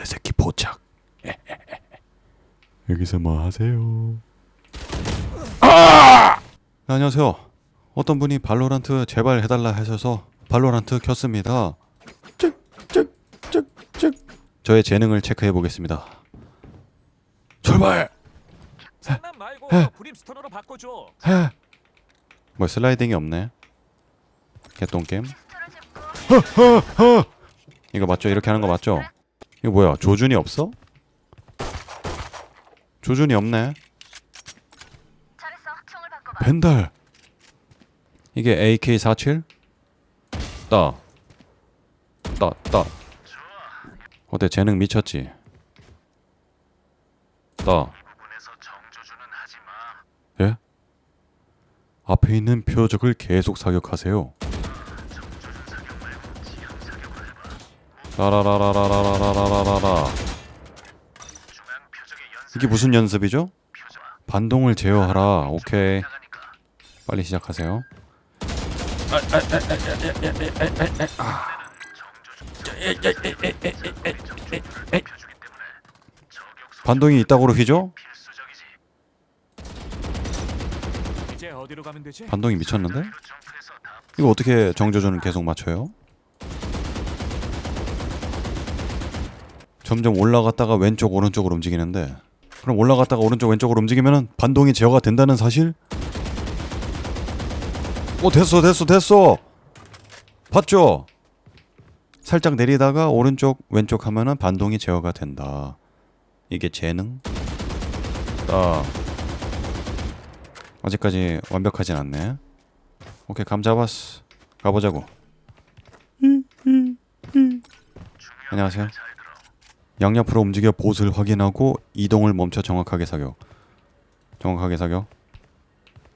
벌레 새끼 포착. 여기서 뭐 하세요? 아! 네, 안녕하세요. 어떤 분이 발로란트 제발 해달라 하셔서 발로란트 켰습니다. 쭉쭉쭉쭉. 저의 재능을 체크해 보겠습니다. 출발. 장난 말고 해. 브림스톤으로 바꿔줘. 해. 뭐 슬라이딩이 없네. 개똥 게임. 이거 맞죠? 이렇게 하는 거 맞죠? 이거 뭐야? 조준이 없어? 조준이 없네. 잘했어. 총을 바꿔봐. 벤달. 이게 AK47? 따. 따, 따. 어때? 재능 미쳤지? 따. 예? 앞에 있는 표적을 계속 사격하세요. 라라라라라라라라라라. 이게 무슨 연습이죠? 반동을 제어하라. 오케이. 빨리 시작하세요. 반동이 가면 되지? 반동이 미쳤는데? 이거 어떻게 정조준을 계속 맞춰요? 점점 올라갔다가 왼쪽 오른쪽으로 움직이는데 그럼 올라갔다가 오른쪽 왼쪽으로 움직이면은 반동이 제어가 된다는 사실? 오 됐어 됐어 됐어 봤죠? 살짝 내리다가 오른쪽 왼쪽 하면은 반동이 제어가 된다 이게 재능? 딱 아직까지 완벽하진 않네. 오케이 감 잡았어. 가보자고. 안녕하세요. 양옆으로 움직여 보스를 확인하고 이동을 멈춰 정확하게 사격. 정확하게 사격.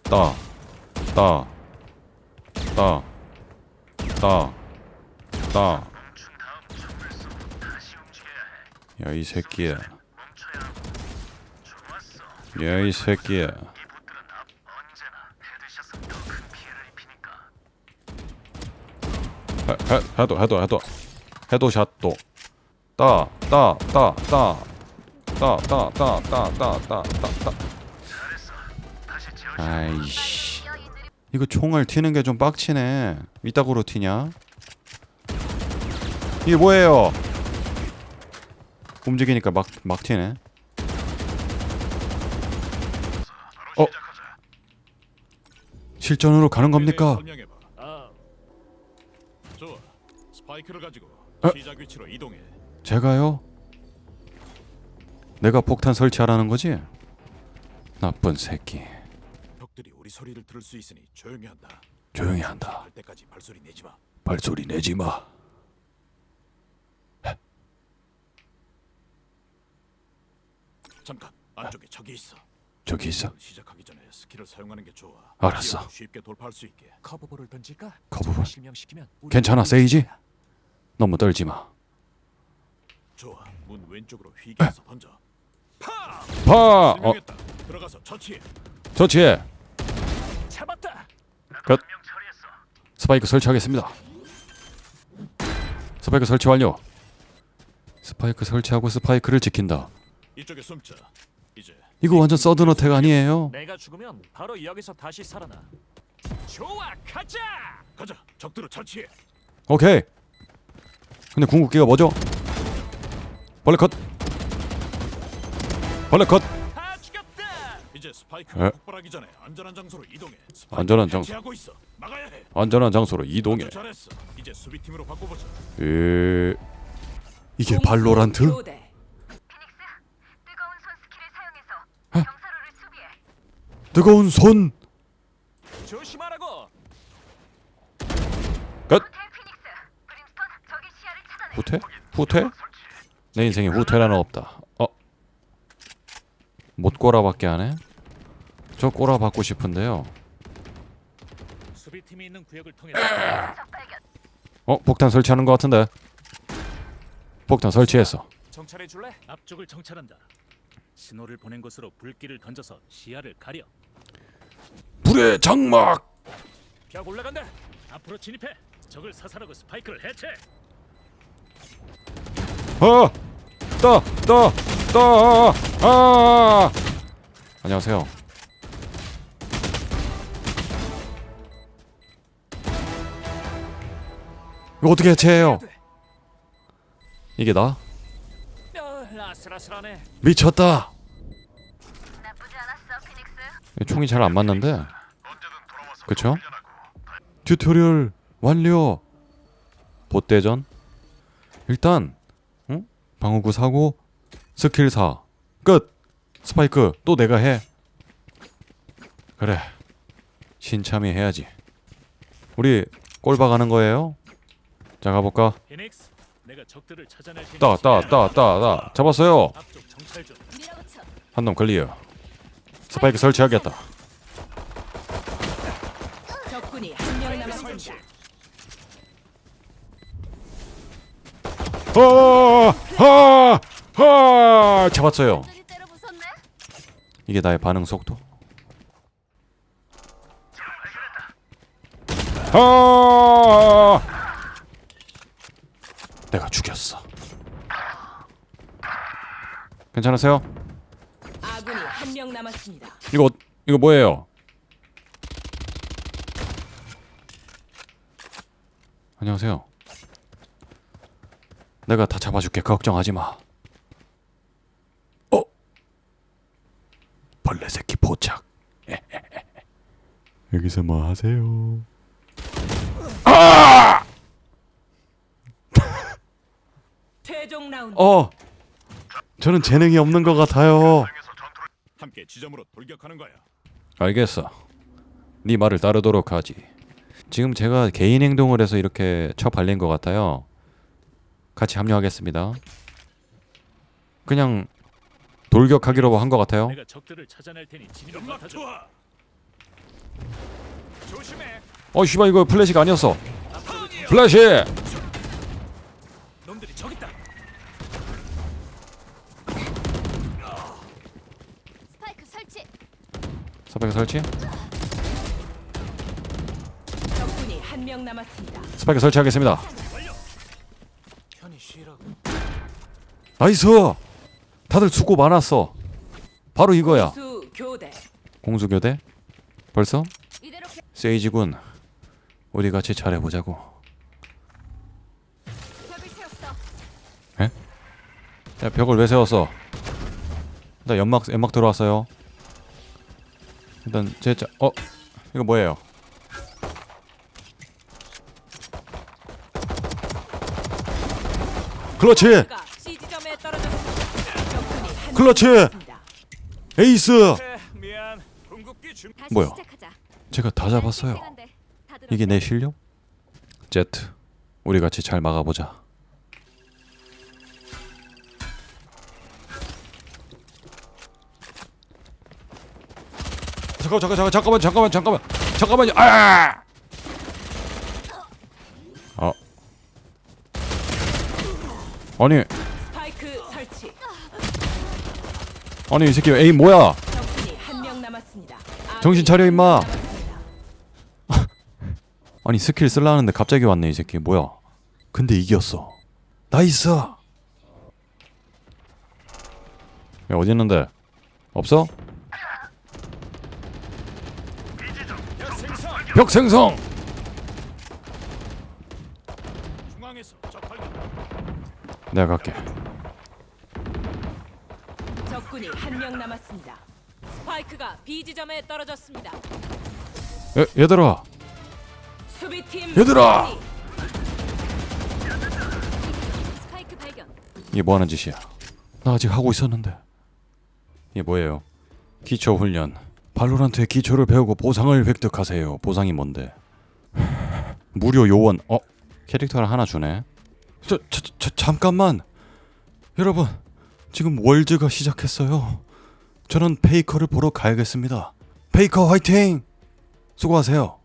따, 따, 따, 따, 따. 야 이 새끼야. 야 이 새끼야. 해, 해, 해도 해도 해도 해도 샷도 따, 따, 따, 따. 따, 따, 따, 따, 따, 따, 따, 따. 아이씨. 이거 총을 튀는 게 좀 빡치네. 이따구로 튀냐? 이게 뭐예요? 움직이니까 막, 막 튀네. 어? 실전으로 가는 겁니까? 아. 좋아. 스파이크를 가지고 어? 시작 위치로 이동해. 제가요? 내가 폭탄 설치하라는 거지? 나쁜 새끼. 적들이 우리 소리를 들을 수 있으니 조용히 한다. 조용히 한다. 할 때까지 발소리 내지 마. 발소리 내지 마. 잠깐. 안쪽에 적이 있어. 저기 있어. 시작하기 전에 스킬을 사용하는 게 좋아. 알았어. 쉽게 돌파할 수 있게. 커브볼을 던질까? 커브볼. 실명시키면 우리 괜찮아, 세이지? 너무 떨지 마. 좋아. 문 왼쪽으로 휘게해서 던져. 파. 어, 설명했다. 들어가서 처치해. 저치해. 잡았다. 끝. 스파이크 설치하겠습니다. 스파이크 설치 완료. 스파이크 설치하고 스파이크를 지킨다. 이쪽에 숨자. 이제 이거 완전 서든 어택 아니에요? 내가 죽으면 바로 여기서 다시 살아나. 좋아, 가자. 가자. 적들을 처치해. 오케이. 근데 궁극기가 뭐죠? 벌레 컷. 벌레 컷. 다 죽였다. 이제 스파이크가 에? 폭발하기 전에 안전한 장소로 이동해. 안전한 장소. 해체하고 있어. 막아야 해. 안전한 장소로 이동해. 아주 잘했어. 이제 수비팀으로 바꿔보자. 에... 이게 발로란트? 교대. 피닉스, 뜨거운 손 스킬을 사용해서 경사로를 수비해. 뜨거운 손. 조심하라고. 끝. 호텔 피닉스, 브림스톤 적의 시야를 차단해. 후퇴? 후퇴? 내 인생에 후퇴라는 없다. 어? 못 꼬라박게 하네? 저 꼬라박고 싶은데요. 수비팀이 있는 구역을 통해. 어? 폭탄 설치하는 것 같은데? 폭탄 설치했어. 정찰해 줄래? 앞쪽을 정찰한다. 신호를 보낸 곳으로 불길을 던져서 시야를 가려. 불의 장막! 벽 올라간다. 앞으로 진입해. 적을 사살하고 스파이크를 해체. 어! 떠, 떠, 떠, 아! 안녕하세요. 이거 어떻게 해체해요? 이게 나? 어, 아슬아슬하네. 미쳤다. 나쁘지 않았어, 피닉스. 총이 잘 안 맞는데. 그쵸? 튜토리얼 완료. 보대전. 일단 응? 방어구 사고 스킬 사. 끝. 스파이크 또 내가 해. 그래. 신참이 해야지. 우리 꼴박 하는 거예요? 자 가볼까? 따 따 따 따따 잡았어요. 한놈 클리어. 스파이크 설치하겠다. 적군이 한 명 남았습니다. 아, 아, 아, 잡았어요. 완전히 때려 부쉈네. 이게 나의 반응 속도. 아, 내가 죽였어. 괜찮으세요? 아군이 한 명 남았습니다. 이거 이거 뭐예요? 안녕하세요. 내가 다 잡아줄게. 걱정하지 마. 어? 벌레 새끼 포착. 여기서 뭐 하세요? 최종 라운드. 어. 저는 재능이 없는 것 같아요. 함께 지점으로 돌격하는 거야. 알겠어. 네 말을 따르도록 하지. 지금 제가 개인 행동을 해서 이렇게 처 발린 것 같아요. 같이 합류하겠습니다. 그냥 돌격하기로 한 것 같아요. 내가 적들을 찾아낼 테니 진입을 맡아줘. 조심해. 어, 씨발 이거 플래시가 아니었어. 플래시. 놈들이 저기 있다. 스파이크 설치. 스파이크 설치. 적군이 한 명 남았습니다. 스파이크 설치하겠습니다. 편히 쉬라고. 나이스. 다들 수고 많았어. 바로 이거야. 수 교대. 공수교대. 벌써? 이대로 개- 세이지군. 우리 같이 잘해보자고. 벽을 세웠어. 야 벽을 왜 세웠어? 일단 연막 연막 들어왔어요. 일단 제자 어 이거 뭐예요? 클러치 가 C 지점에 떨어졌습니다. 적군이 한 클러치! 에이스 뭐야? 제가 다 잡았어요. 이게 내 실력? 제트 우리 같이 잘 막아보자. 잠깐 잠깐 잠깐 잠깐만 잠깐만 잠깐만 잠깐만요. 아! 어. 아니 아니 이 새끼 에임 뭐야? 적군이 한 명 남았습니다. 아군이 정신 차려, 임마. 한명 남았습니다. 아니 스킬 쓸라 하는데 갑자기 왔네 이 새끼 뭐야? 근데 이겼어. 나이스. 야 어디 있는데? 없어? 벽 생성. 중앙에서 적 발견. 내가 갈게. 적군이 한 명 남았습니다. 스파이크가 B 지점에 떨어졌습니다. 얘, 얘들아 수비팀 얘들아! 승리. 스파이크 발견. 이게 뭐 하는 짓이야? 나 아직 하고 있었는데. 이게 뭐예요? 기초 훈련. 발로란트의 기초를 배우고 보상을 획득하세요. 보상이 뭔데? 무료 요원. 어? 캐릭터를 하나 주네. 저, 저, 저 잠깐만. 여러분, 지금 월즈가 시작했어요. 저는 페이커를 보러 가야겠습니다. 페이커 화이팅! 수고하세요.